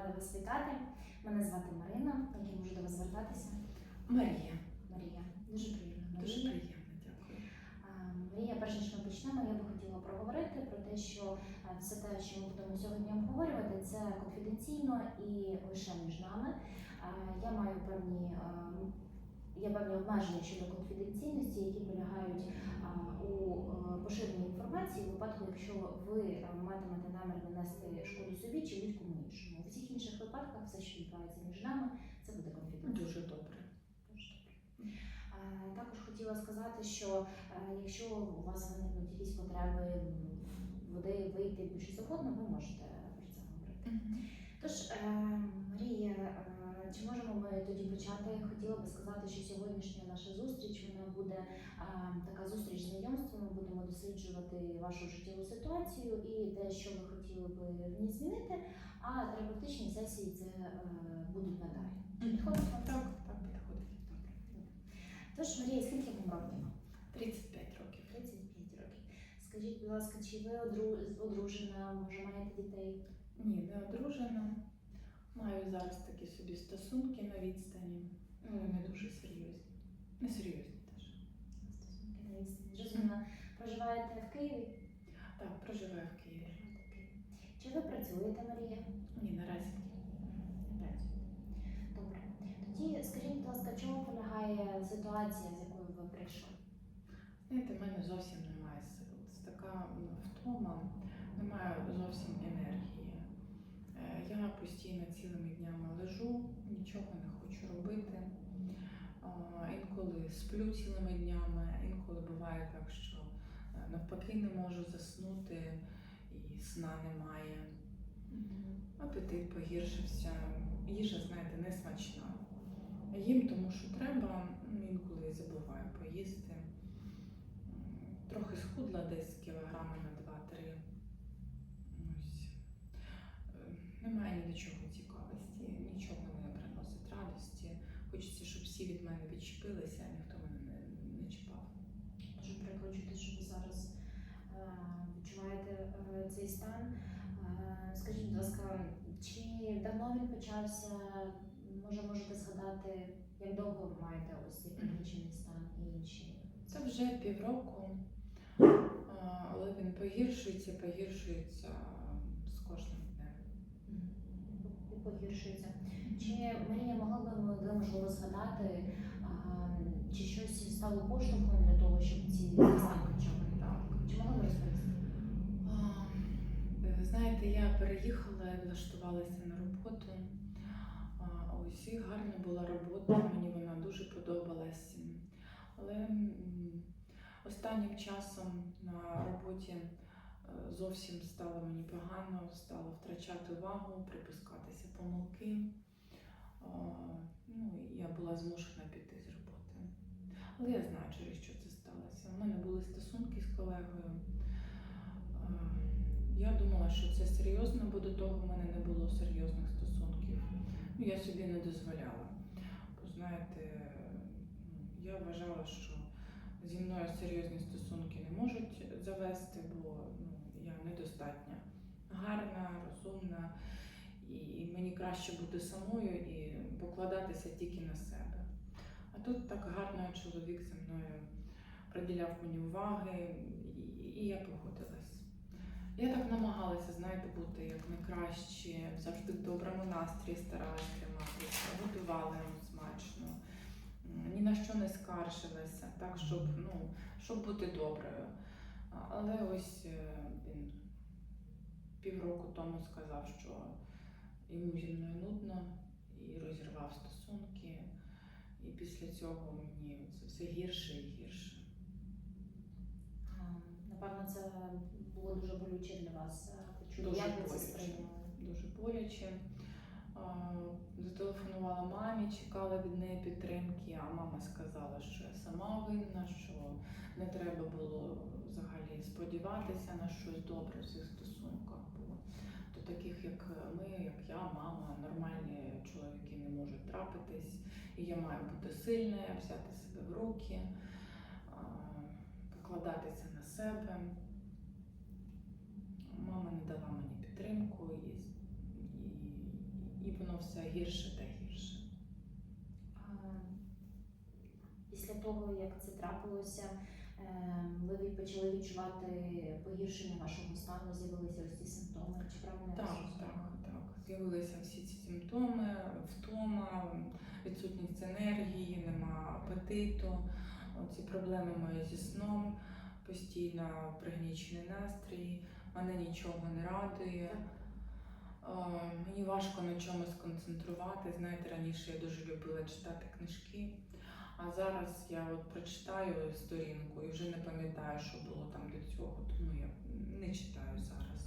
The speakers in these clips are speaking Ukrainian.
рада вас вітати. Мене звати Марина, як я можу до вас звертатися. Марія. Марія. Дуже приємно. Дуже Марія. приємно, дякую. Марія, перш ніж ми почнемо, я би хотіла проговорити про те, що все те, що ми будемо сьогодні обговорювати, це конфіденційно і лише між нами. Я маю певні. Є певні обмеження щодо конфіденційності, які полягають а, у е, поширенні інформації в випадку, якщо ви матимете намір нанести шкоду собі чи будь-кому іншому. Всіх інших випадках все, що відбувається між нами, це буде конфіденційно. Дуже добре. Е, Також хотіла сказати, що е, якщо у вас виникнуть якісь потреби води вийти більше свободно, ви можете про це говорити. Тож, е, чи можемо ми тоді почати? Хотіла би сказати, що сьогоднішня наша зустріч вона буде така зустріч знайомства. Ми будемо досліджувати вашу життєву ситуацію і те, що ви хотіли би в ній змінити. А терапевтичні сесії це е, будуть надалі. Підходить вам? Так, так, підходить. Тож, Марія, скільки вам років? 35 років. 35 років. Скажіть, будь ласка, чи ви одру- одружена, може маєте дітей? Ні, не одружена. Маю зараз такі собі стосунки на відстані, але не дуже серйозні. Не серйозні теж. Стосунки на відстані. Зрозуміло. Проживаєте в Києві? Так, проживаю в Києві. Чи ви працюєте, Марія? Ні, наразі. Не працюєте. Добре. Тоді скажіть, будь ласка, чому полягає ситуація, з якою ви прийшли? Знаєте, в мене зовсім немає сил. Це така ну, втома, немає зовсім постійно цілими днями лежу, нічого не хочу робити. Інколи сплю цілими днями, інколи буває так, що е, навпаки не можу заснути і сна немає. Апетит погіршився, їжа, знаєте, не смачна. Їм тому, що треба, інколи забуваю поїсти. Трохи схудла десь кілограми на 2-3. Ось. Е, Немає ні до чого цікавості, нічого не приносить радості. Хочеться, щоб всі від мене відчепилися, а ніхто мене не, не чіпав. Дуже прикро чути, що ви зараз е, відчуваєте е, цей стан. Е, Скажіть, будь ласка, чи давно він почався? Може, можете згадати, як довго ви маєте ось цей підвищений стан і інші? Це вже півроку, але він погіршується, погіршується з кожним. Погіршується. Чи Марія могла би ви можливо згадати, а, чи щось стало поштовхом для того, щоб ці стан. Чи могли б розповісти? Е, Знаєте, я переїхала влаштувалася на роботу. А, Ось і гарна була робота, мені вона дуже подобалась. Але останнім часом на роботі зовсім стало мені погано, стало втрачати увагу, припускатися помилки. Ну, я була змушена піти з роботи. Але я знаю, через що це сталося. У мене були стосунки з колегою. Я думала, що це серйозно, бо до того в мене не було серйозних стосунків. Ну, я собі не дозволяла. Бо знаєте, я вважала, що зі мною серйозні стосунки не можуть завести, бо я недостатньо гарна, розумна, і мені краще бути самою і покладатися тільки на себе. А тут так гарно чоловік зі мною приділяв мені уваги, і, я погодилась. Я так намагалася, знаєте, бути як найкраще, завжди в доброму настрої старалась триматися, готувала йому смачно, ні на що не скаржилася, так, щоб, ну, щоб бути доброю. Але ось е, він півроку тому сказав, що йому зі мною нудно і розірвав стосунки. І після цього мені це все гірше і гірше. Напевно, це було дуже болюче для вас. е. Дуже Як ви це боляче. сприйняли? дуже боляче. Зателефонувала мамі, чекала від неї підтримки, а мама сказала, що я сама винна, що не треба було взагалі сподіватися на щось добре в цих стосунках. Бо до таких, як ми, як я, мама, нормальні чоловіки не можуть трапитись. І я маю бути сильною, взяти себе в руки, покладатися на себе. Мама не дала мені підтримку і, все гірше та гірше. Після того, як це трапилося, е, ви почали відчувати погіршення вашого стану, з'явилися ось ці симптоми. Чи правильно Так, так, так. З'явилися всі ці симптоми, втома, відсутність енергії, нема апетиту, ці проблеми мої зі сном, постійно пригнічений настрій, мене нічого не радує. Е, Мені важко на чомусь концентрувати. Знаєте, раніше я дуже любила читати книжки, а зараз я от прочитаю сторінку і вже не пам'ятаю, що було там до цього, тому я не читаю зараз.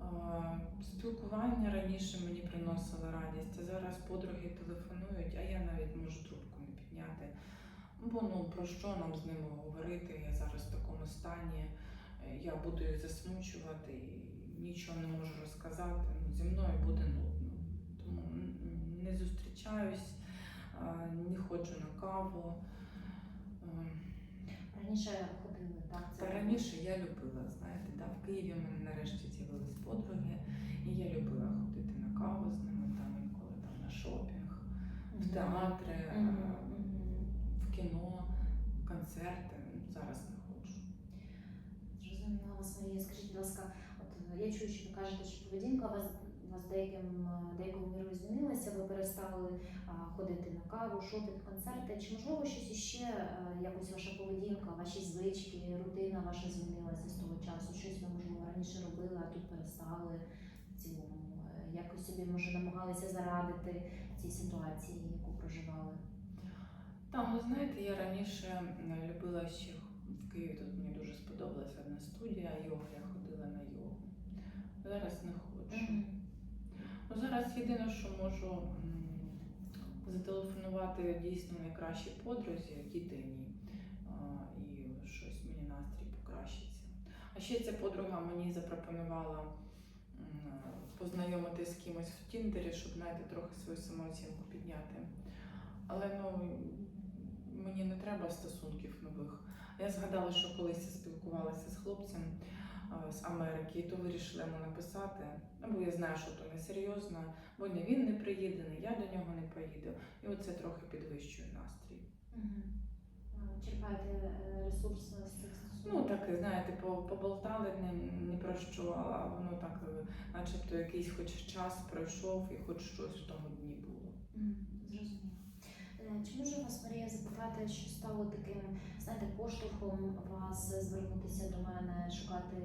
Е, Спілкування раніше мені приносило радість, а зараз подруги телефонують, а я навіть можу трубку не підняти. Бо ну про що нам з ними говорити? Я зараз в такому стані, е, я буду їх засмучувати нічого не можу розказати. Ну, зі мною буде нудно. Тому не зустрічаюсь, не ходжу на каву. Е, Раніше ходили, так? Це Та раніше я любила, знаєте, да, в Києві мене нарешті з'явились подруги, і я любила ходити на каву з ними, там інколи там на шопінг, в театри, в кіно, концерти. Зараз не ходжу. Зрозуміла вас, Марія. Скажіть, будь ласка, я чую, що ви кажете, що поведінка вас, у вас деяким е, деякою мірою змінилася. Ви перестали ходити на каву, шопінг, концерти. Чи можливо щось іще е, якось ваша поведінка, ваші звички, рутина ваша змінилася з того часу? Щось ви можливо раніше робили, а тут перестали в цілому. Е, Якось собі може намагалися зарадити цій ситуації, яку проживали. Там, ви знаєте, я раніше любила ще в Києві тут мені дуже сподобалася одна студія йоги, я ходила на йогу. Зараз не ходжу. Ну, зараз єдине, що можу зателефонувати дійсно найкращій подрузі, дітині, а, і щось мені настрій покращиться. А ще ця подруга мені запропонувала м, познайомитись з кимось в Тіндері, щоб знаєте, трохи свою самооцінку підняти. Але ну, мені не треба стосунків нових. Я згадала, що колись я спілкувалася з хлопцем з Америки, і то вирішила йому написати. Ну, бо я знаю, що то не серйозно, бо не він не приїде, не я до нього не поїду. І оце трохи підвищує настрій. Черпаєте е, ресурс з цих стосунків? Ну так, знаєте, поболтали не, не про що, а воно так, е, начебто якийсь хоч час пройшов і хоч щось в тому дні було. Чи можу вас, Марія, запитати, що стало таким, знаєте, поштовхом вас звернутися до мене, шукати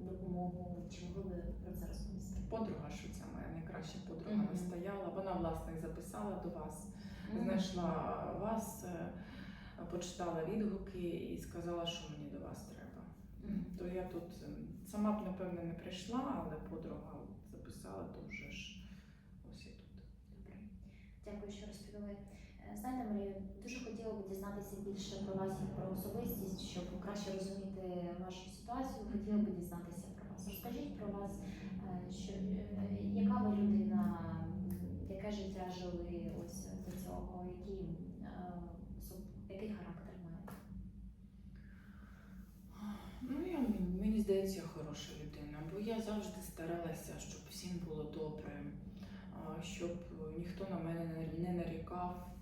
допомогу? Чи могли ви про це розповісти? Подруга, що це моя найкраща подруга, Мгм. настояла. Вона власне записала до вас. Мгм. знайшла вас, е, почитала відгуки і сказала, що мені до вас треба. Мгм. То я тут е, сама б напевне не прийшла, але подруга записала, то вже ж ось я тут. Добре. Дякую, що розповіли. Е, Знаєте, Марія, дуже хотіла б дізнатися більше про вас і про особистість, щоб краще розуміти вашу ситуацію. Хотіла б дізнатися про вас. Розкажіть про вас, е, що е, яка ви людина, яке життя жили ось до цього, який, який характер маєте? Ну, я, мені здається, я хороша людина, бо я завжди старалася, щоб всім було добре, щоб ніхто на мене не- нарікав,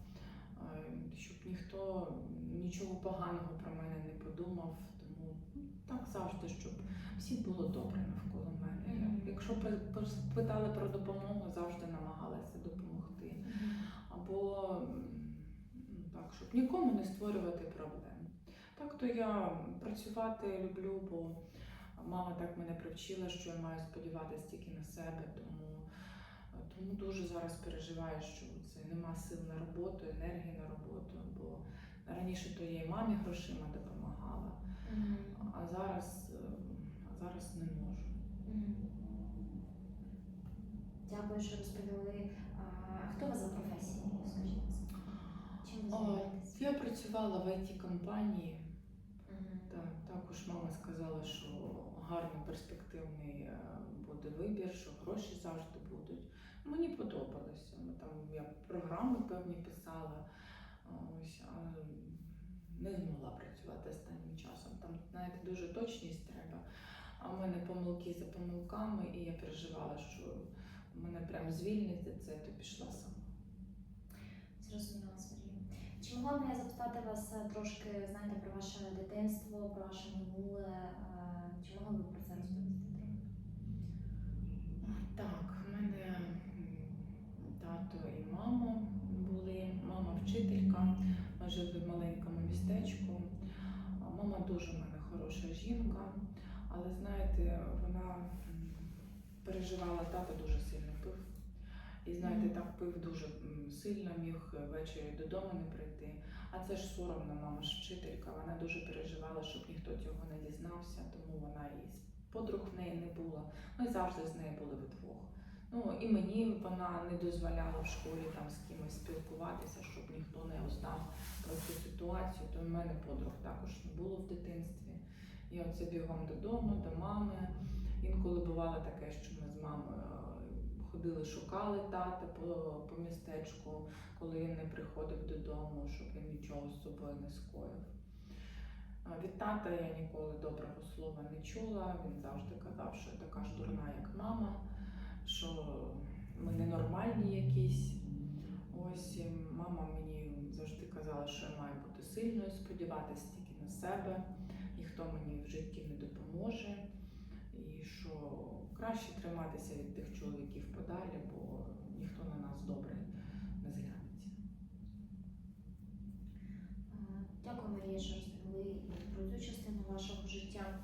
щоб ніхто нічого поганого про мене не подумав. Тому так завжди, щоб всім було добре навколо мене. Я- Мгм. Якщо пи- пи- питали про допомогу, завжди намагалася допомогти. Або м, ну, так, щоб нікому не створювати проблем. Так то я працювати люблю, бо мама так мене привчила, що я маю сподіватися тільки на себе. Тому, тому дуже зараз переживаю, що це нема сил на роботу, енергії на роботу. Бо раніше то я і мамі грошима допомагала, Мгм. а зараз, е, а зараз не можу. Мгм. Дякую, що розповіли. А хто ви за професією? Скажіть, чим ви. Я працювала в it компанії. Так, також мама сказала, що гарний перспективний е, буде вибір, що гроші завжди. Мені подобалося. Ми Там я програми певні писала, ось, а не змогла працювати останнім часом. Там, знаєте, дуже точність треба. А в мене помилки за помилками, і я переживала, що мене прям звільнити це, то пішла сама. Зрозуміла, Марія. Чи могла б я запитати вас е, трошки, знаєте, про ваше дитинство, про ваше минуле? Е, Чи могли б ви про це розповісти? Так, в мене мама були. Мама вчителька, ми жили в маленькому містечку. Мама дуже в мене хороша жінка, але знаєте, вона переживала, тато дуже сильно пив. І знаєте, так пив дуже сильно, міг ввечері додому не прийти. А це ж соромно, мама ж вчителька. Вона дуже переживала, щоб ніхто цього не дізнався, тому вона і подруг в неї не було. Ми завжди з нею були вдвох. Ну і мені вона не дозволяла в школі там з кимось спілкуватися, щоб ніхто не узнав про цю ситуацію. То в мене подруг також не було в дитинстві. І оце бігом додому, до мами. Інколи бувало таке, що ми з мамою е, ходили, шукали тата по, по містечку, коли він не приходив додому, щоб він нічого з собою не скоїв. Від тата я ніколи доброго слова не чула. Він завжди казав, що така ж дурна, як мама, що ми ненормальні якісь. Ось мама мені завжди казала, що я маю бути сильною, сподіватися тільки на себе, ніхто мені в житті не допоможе. І що краще триматися від тих чоловіків подалі, бо ніхто на нас добре не зглянеться. Дякую, Марія, що розповіли про цю частину вашого життя.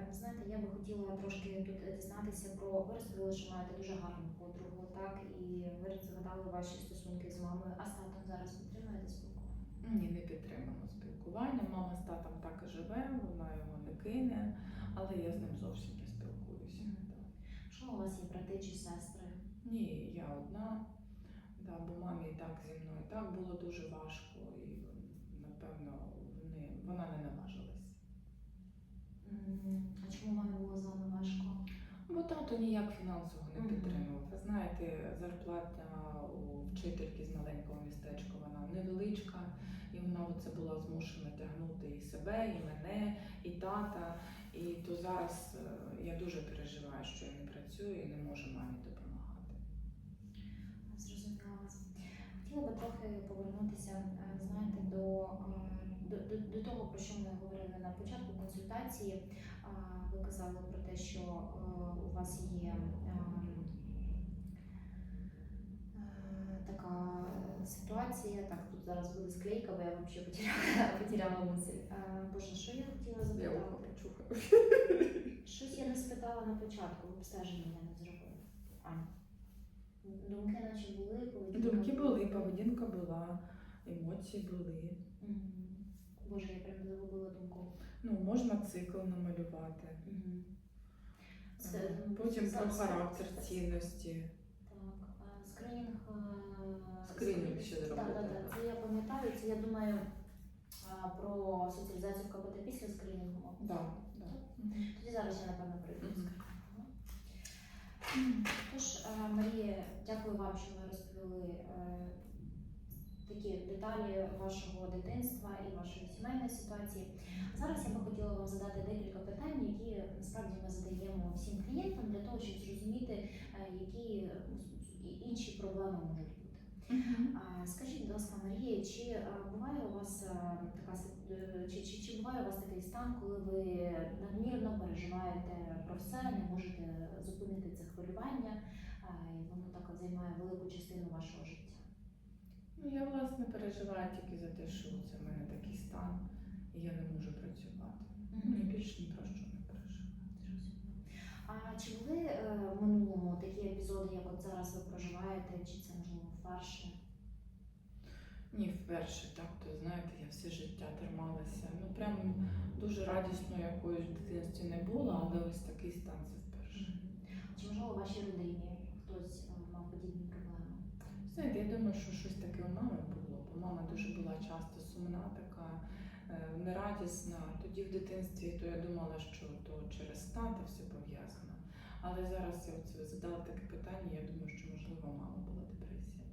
Е, е, Знаєте, я би хотіла трошки тут дізнатися про ви розповіли, що маєте дуже гарну подругу, так і ви згадали ваші стосунки з мамою, а з татом зараз підтримуєте спілкування? Ні, не підтримуємо спілкування. Мама з татом так і живе, вона його не кине, але я з ним зовсім не спілкуюся. Мгм. Що у вас є брати чи сестри? Ні, я одна. Да, бо мамі так зі мною так було дуже важко, і напевно вони, вона не наважилась. М, А чому мамі було з вами важко? Бо тато ніяк фінансово не підтримував. Ви знаєте, зарплата у вчительки з маленького містечка вона невеличка, і вона оце була змушена тягнути і себе, і мене, і тата. І то зараз е, я дуже переживаю, що я не працюю і не можу мамі допомагати. Зрозуміла вас. Хотіла би трохи повернутися, е, знаєте, до, до, до того, про що ми говорили на початку консультації. Ви казали про те, що е, у вас є ем, е, така ситуація. Так, тут зараз буде склейка, бо я взагалі потеряла, потеряла мисль. Е, Боже, що я хотіла запитати? Щось я не спитала на початку, обстеження я не зробила. А. Думки наче були, поведінка Думки були, поведінка була, емоції були. Боже, я прям загубила думку. Ну, можна цикл намалювати. Мгм. Це, Е, ну, Потім про характер, цінності. Так, скринінг. е, Скринінг ще Так, зробити, так, так. так. Це я пам'ятаю. Це я думаю про соціалізацію в КБТ після скринінгу. Да, да. Тоді зараз я напевно прийду. Тож, е, Марія, дякую вам, що ви розповіли е, такі деталі вашого дитинства і вашої сімейної ситуації. Зараз я би хотіла вам задати декілька питань, які насправді ми задаємо всім клієнтам для того, щоб зрозуміти, е, які інші проблеми можуть бути. Скажіть, будь ласка, Марія, чи буває у вас е, така е, чи, чи, чи буває у вас такий стан, коли ви надмірно переживаєте про все, не можете зупинити це хвилювання, і воно так займає велику частину вашого життя? Ну, я власне переживаю тільки за те, що це в мене такий стан, і я не можу працювати. Ні, більше ні про що не переживаю. А чи були е, в минулому такі епізоди, як от зараз ви проживаєте, чи це можливо вперше? Ні, вперше так, то знаєте, я все життя трималася. Ну прям дуже радісно якоїсь в дитинстві не було, але ось такий стан це вперше. Чи можливо в вашій родині хтось е, мав подібні? Знаєте, я думаю, що щось таке у мами було, бо мама дуже була часто сумна, така е, нерадісна. Тоді в дитинстві то я думала, що то через тата все пов'язано. Але зараз я оце ви задали таке питання, я думаю, що можливо у мами була депресія.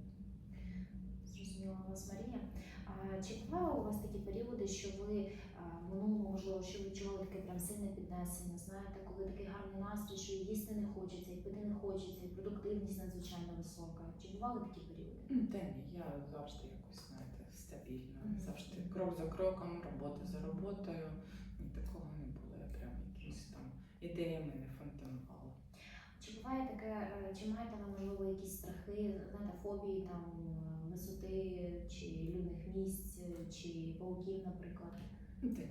Зрозуміла вас, Марія. А чи бували у вас такі періоди, що ви минулому, можливо, що відчували таке прям сильне піднесення? Знаєте, коли такий гарний настрій, що їсти не хочеться, і пити не хочеться, і продукти активність надзвичайно висока? Чи бували такі періоди? Та ні, я завжди якось, знаєте, стабільна. Мгм. Завжди крок за кроком, робота за роботою. Ні, такого не було. Я прям якимись там ідеями не фонтанувала. Чи буває таке, е, чи маєте ви, можливо, якісь страхи, знаєте, фобії там висоти чи людних місць, чи пауків, наприклад? Е,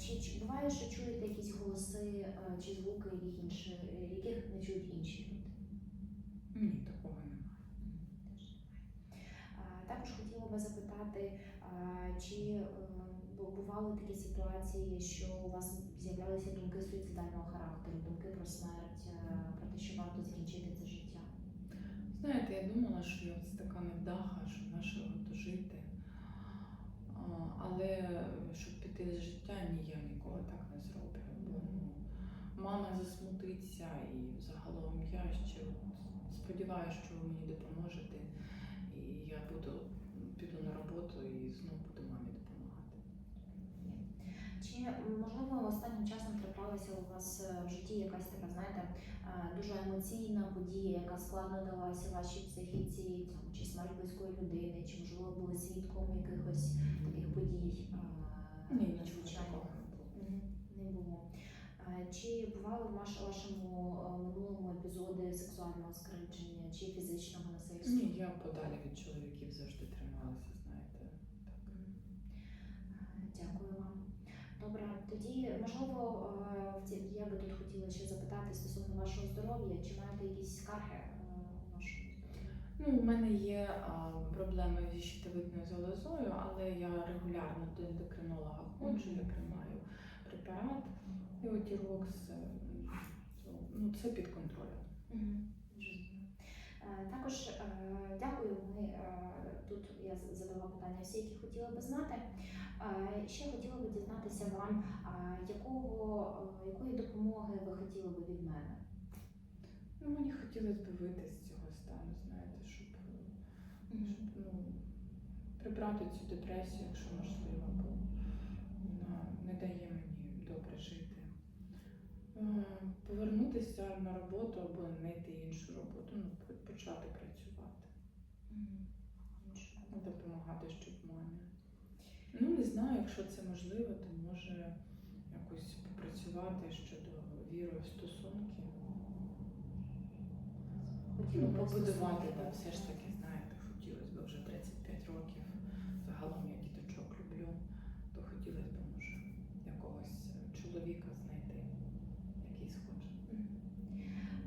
Чи, чи буває, що чуєте якісь голоси чи звуки, яких інші, яких не чують інші люди? Ні, такого немає. Е, Також хотіла би запитати, чи е, бували такі ситуації, що у вас з'являлися думки суїцидального характеру, думки про смерть, е, про те, що варто закінчити це життя? Знаєте, я думала, що я це така невдаха, що то жити. А, Але піти з життя, ні, я ніколи так не зроблю. Бо ну, мама засмутиться і загалом я ще сподіваюся, що ви мені допоможете. І я буду піду на роботу і знову буду мамі допомагати. Чи можливо останнім часом траплалася у вас е, в житті якась така, знаєте, е, дуже емоційна подія, яка складно далася вашій психіці, чи смерть близької людини, чи можливо були свідком якихось таких подій? Ні, нічого такого не було. Чи бували в вашому е, минулому епізоди сексуального скривдження чи фізичного насильства? Ні, я подалі від чоловіків завжди трималася, знаєте. Так. Дякую вам. Добре, тоді можливо, е, я би тут хотіла ще запитати стосовно вашого здоров'я, чи маєте якісь скарги е, у вашому здоров'ї? Ну, у мене є а, проблеми зі щитовидною залозою, але я регулярно до ендокринолога ходжу, я приймаю препарат Еотірокс. е, Ну, це під контролем. Е, Також е, дякую. Ми тут я задала питання всі, які хотіла би знати. Ще хотіла би дізнатися вам, якого якої допомоги ви хотіли би від мене? Ну, мені хотілося б вийти з цього стану, знаєте, щоб, е, щоб ну, прибрати цю депресію, якщо можливо, бо вона не дає мені добре жити. Е, Повернутися на роботу або знайти іншу роботу, ну, почати працювати. Допомагати, щоб мамі. Ну, не знаю, якщо це можливо, то може якось попрацювати щодо віри в стосунки. Ну, побудувати, так. все ж таки, вже 35 років. Загалом я діточок люблю, то хотілося б, може, якогось е, чоловіка знайти, який.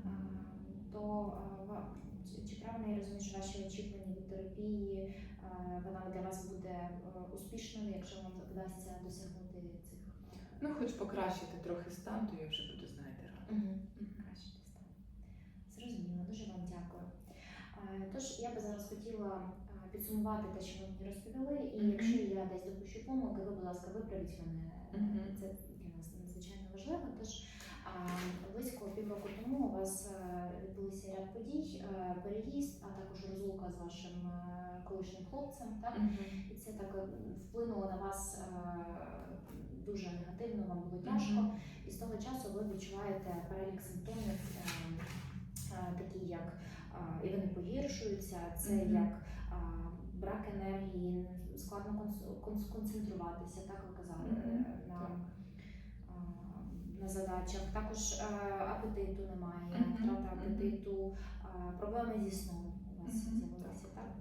А, То чи- правильно я розумію, що ваші очікування від терапії вона для вас буде е, успішною, якщо вам вдасться досягнути цих е, Ну, хоч покращити трохи стан, то я вже буду, знаєте, рада. Мгм. Краще стан. Зрозуміло, дуже вам дякую. Тож я би зараз хотіла підсумувати те, що ви мені розповіли, і якщо я десь допущу помилки, ви, будь ласка, виправіть мене. Це для нас надзвичайно важливо. Тож близько півроку тому у вас е, відбулися ряд подій, е, переїзд, а також розлука з вашим е, колишнім хлопцем. Так? І це так вплинуло на вас дуже негативно, вам було тяжко. Мгм. І з того часу ви відчуваєте перелік симптомів, е, е, такі як е, і вони погіршуються, це Мгм. як брак енергії, складно концентруватися, так ви казали, е, на, на задачах. Також е, апетиту немає, Мгм. втрата апетиту, проблеми зі сном у вас з'явилися, так?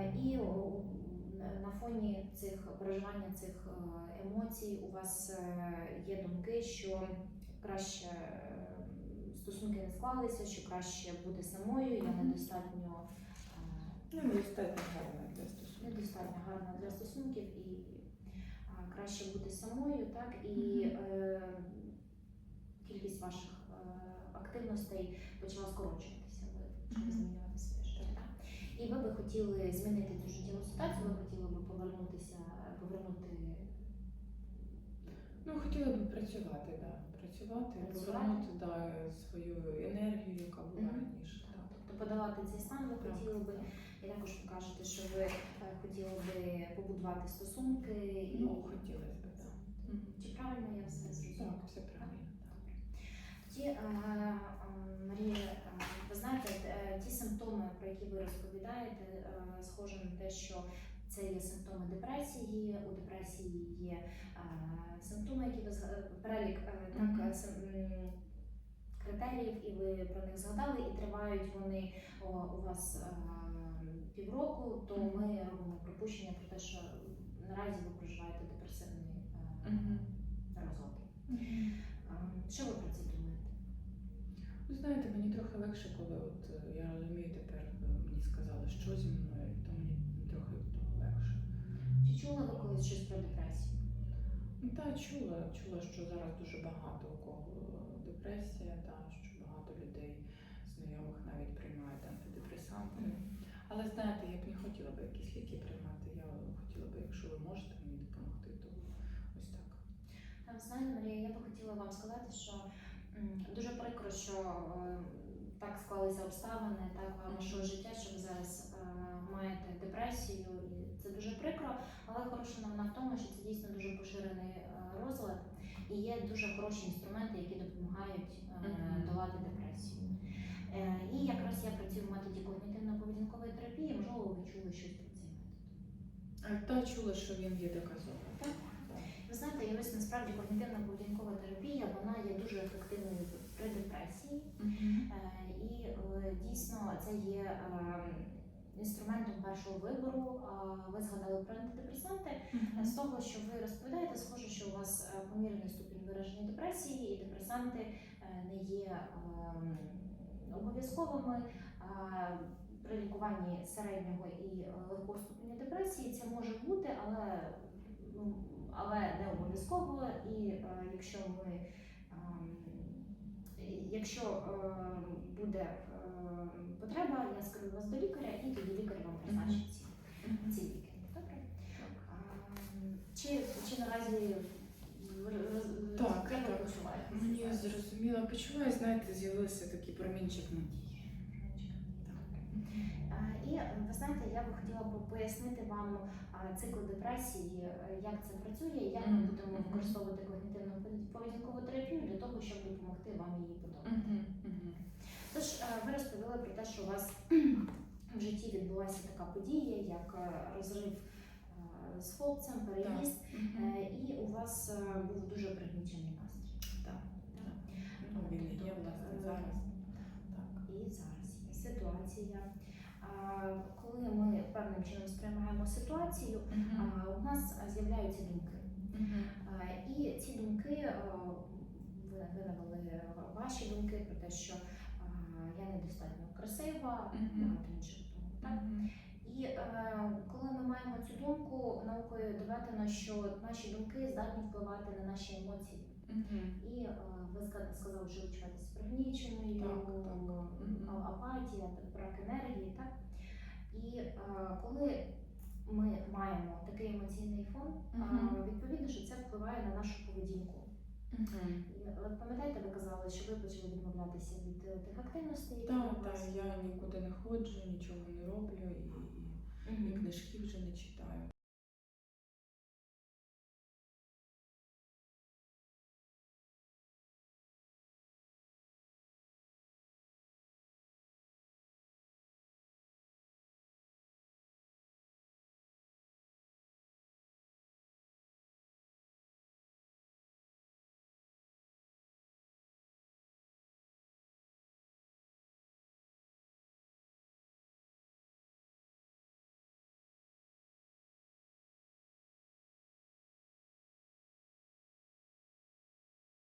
Е, І на- фоні цих переживання цих емоцій у вас є думки, що краще стосунки не склалися, що краще бути самою, я недостатньо Ну, достатньо гарно для стосунків. недостатньо гарна для стосунків і а, краще бути самою, так і Мгм. е, кількість ваших е, активностей почала скорочуватися. Ви почали Мгм. змінювати своє життя. І ви би хотіли змінити цю життєву ситуацію, ви хотіли би повернутися, повернути Ну, хотіла б працювати, да. Працювати, Працювати. повернути да, свою енергію, яка була Мгм. раніше. Тобто подолати цей стан ви хотіли би, і також покажете, що ви е, хотіли би побудувати стосунки. І... Ну, хотілося б, так. Чи правильно я все зрозуміла? Так, все правильно. Тоді, е, е, Марія, ви знаєте, ті симптоми, про які ви розповідаєте, схожі на те, що це є симптоми депресії. У депресії є симптоми, які ви перелік так критеріїв, і ви про них згадали, і тривають вони у вас е, півроку, то ми робимо припущення про те, що наразі ви проживаєте депресивний е, розлад. Е, Що ви про це думаєте? Ви знаєте, мені трохи легше, коли от е, я розумію тепер, мені сказали, що зі мною, то мені трохи від того легше. Чи чули ви колись щось про депресію? Ну та чула, чула, що зараз дуже багато у кого депресія, та що багато людей знайомих навіть приймають антидепресанти. Але знаєте, я б не хотіла би якісь ліки приймати. Я хотіла би, якщо ви можете мені допомогти, то ось так. Та, знаєте, Марія, я би хотіла вам сказати, що дуже прикро, що е, так склалися обставини, так вашого життя, що ви зараз е, маєте депресію, і це дуже прикро, але хороша новина в тому, що це дійсно дуже поширений е, розлад, і є дуже хороші інструменти, які допомагають е, долати депресію. Е, І якраз я працюю в методі когнітивно-поведінкової терапії, можливо, ви чули щось про цей метод. А та чула, що він є доказовий. Так. Ви знаєте, і ось насправді когнітивна поведінкова терапія вона є дуже ефективною при депресії, Мгм. Е, і дійсно це є е, інструментом першого вибору. Ви згадали про антидепресанти. З того, що ви розповідаєте, схоже, що у вас е, помірний ступінь вираження депресії, і депресанти е, не є ем, обов'язковими. При лікуванні середнього і е, легкого ступеня депресії це може бути, але, ну, але не обов'язково. І якщо ми якщо ем, буде ем, потреба, я скерую вас до лікаря, і тоді лікар вам призначить ці, ці ліки. Добре? Ем, Чи, чи наразі Так, як ви так. почуваєте? Мені зрозуміло, почуваю, знаєте, з'явився такий промінчик надії. Е, І е, ви знаєте, я би хотіла б пояснити вам е, цикл депресії, е, як це працює, як ми будемо використовувати когнітивну поведінкову терапію для того, щоб допомогти вам її подолати. Мгм, мгм. Тож е, ви розповіли про те, що у вас в житті відбулася така подія, як е, розрив е, з хлопцем, переїзд, е, і у вас був дуже пригнічений настрій. Так, Так. так. Ну, він і є, власне, зараз. Так. І зараз є ситуація. Коли ми певним чином сприймаємо ситуацію, Мгм. а, у нас з'являються думки. Мгм. І ці думки е, ви ви навели ваші думки про те, що а, я недостатньо красива, багато інших думок. Так? І е, коли ми маємо цю думку, наукою доведено, що наші думки здатні впливати на наші емоції. І е, ви сказали, що почуваєтеся пригніченою, апатія, брак енергії, так? І е, коли ми маємо такий емоційний фон, Мгм. відповідно, що це впливає на нашу поведінку. Ви пам'ятаєте, ви казали, що ви почали відмовлятися від е, тих активностей, Так, так, я нікуди не ходжу, нічого не роблю і, і, і книжки вже не читаю.